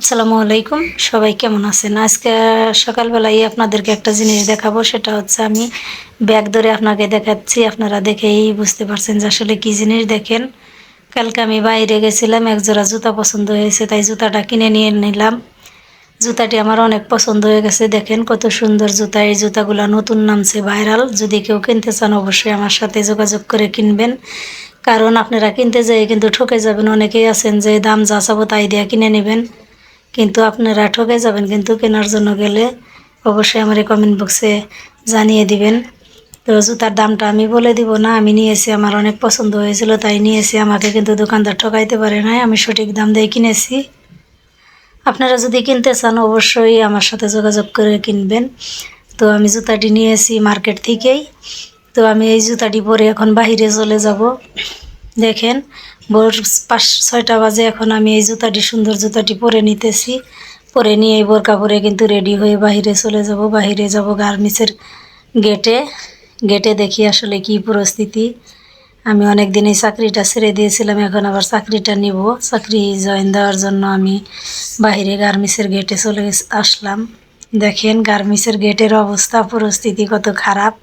আসসালামু আলাইকুম। সবাই কেমন আছেন? আজকে সকালবেলায় আপনাদেরকে একটা জিনিস দেখাবো, সেটা হচ্ছে আমি ব্যাগ ধরে আপনাকে দেখাচ্ছি। আপনারা দেখেই বুঝতে পারছেন যে আসলে কী জিনিস দেখেন। কালকে আমি বাইরে গেছিলাম এক জোড়া জুতা পছন্দ হয়েছে, তাই জুতাটা কিনে নিয়ে নিলাম। জুতাটি আমার অনেক পছন্দ হয়ে গেছে, দেখেন কত সুন্দর জুতা। এই জুতাগুলো নতুন নামছে ভাইরাল। যদি কেউ কিনতে চান, অবশ্যই আমার সাথে যোগাযোগ করে কিনবেন। কারণ আপনারা কিনতে যেয়ে কিন্তু ঠকে যাবেন। অনেকেই আছেন যে দাম যা চাবো তাই দিয়ে কিনে নেবেন। কিন্তু আপনারা ঠকে যাবেন, কিন্তু কেনার জন্য গেলে অবশ্যই আমার এই কমেন্ট বক্সে জানিয়ে দিবেন। তো জুতার দামটা আমি বলে দিব না, আমি নিয়েছি, আমার অনেক পছন্দ হয়েছিল, তাই নিয়েছি। আমাকে কিন্তু দোকানদার ঠকাইতে পারে নাই, আমি সঠিক দাম দিয়ে কিনেছি। আপনারা যদি কিনতে চান, অবশ্যই আমার সাথে যোগাযোগ করে কিনবেন। তো আমি জুতাটি নিয়েছি মার্কেট থেকেই। তো আমি এই জুতাটি পরে এখন বাহিরে চলে যাব। দেখেন, ভোর পাঁচ, ছয়টা বাজে এখন আমি এই জুতাটি, সুন্দর জুতাটি পরে নিতেছি। পরে নিয়ে এই বোরকা পরে কিন্তু রেডি হয়ে বাহিরে চলে যাব। বাহিরে যাব গার্মেন্টসের গেটে। গেটে দেখি আসলে কি পরিস্থিতি। আমি অনেক দিন এই চাকরিটা ছেড়ে দিয়েছিলাম, এখন আবার চাকরিটা নিব। চাকরি জয়েন দেওয়ার জন্য আমি বাহিরে গার্মেন্টসের গেটে চলে আসলাম। দেখেন, গার্মেন্টসের গেটের অবস্থা, পরিস্থিতি কত খারাপ।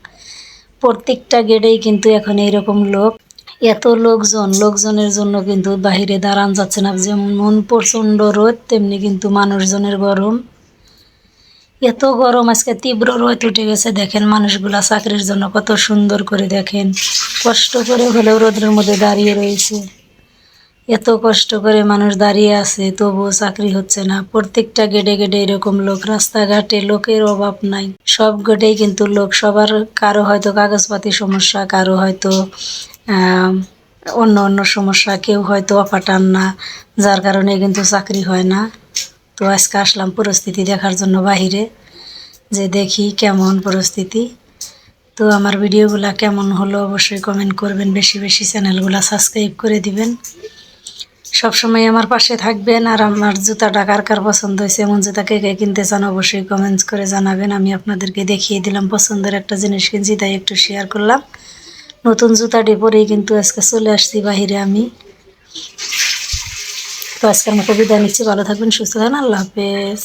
প্রত্যেকটা গেটেই কিন্তু এখন এইরকম লোক। এত লোকজন, লোকজনের জন্য কিন্তু বাহিরে দাঁড়ান যাচ্ছে না। যেমন প্রচণ্ড রোদ, তেমনি কিন্তু মানুষজনের গরম। এত গরম, আজকে তীব্র রোদ উঠে গেছে। দেখেন মানুষগুলা চাকরির জন্য কত সুন্দর করে দেখেন। কষ্ট করে হলেও রোদের মধ্যে দাঁড়িয়ে রয়েছে। এত কষ্ট করে মানুষ দাঁড়িয়ে আছে, তবুও চাকরি হচ্ছে না। প্রত্যেকটা গেটে গেটে এরকম লোক, রাস্তাঘাটে লোকের অভাব নাই। সব গেটেই কিন্তু লোক, সবার কারও হয়তো কাগজপাতি সমস্যা, কারও হয়তো অন্য অন্য সমস্যা, কেউ হয়তো অপাটান না, যার কারণে কিন্তু চাকরি হয় না। তো আজকে আসলাম পরিস্থিতি দেখার জন্য বাহিরে, যে দেখি কেমন পরিস্থিতি। তো আমার ভিডিওগুলা কেমন হলো অবশ্যই কমেন্ট করবেন, বেশি বেশি চ্যানেলগুলো সাবস্ক্রাইব করে দিবেন। সবসময় আমার পাশে থাকবেন, আর আমার জুতাটা কার কার পছন্দ হয়েছে, এমন জুতা কে কে কিনতে চান অবশ্যই কমেন্টস করে জানাবেন। আমি আপনাদেরকে দেখিয়ে দিলাম পছন্দের একটা জিনিস কিনছি, তাই একটু শেয়ার করলাম। নতুন জুতাটি পরেই কিন্তু আজকে চলে আসছি বাহিরে আমি। তো আজকের মতো বিদায় নিচ্ছি। ভালো থাকবেন, সুস্থ থাকেন আল্লাহ হাফেজ।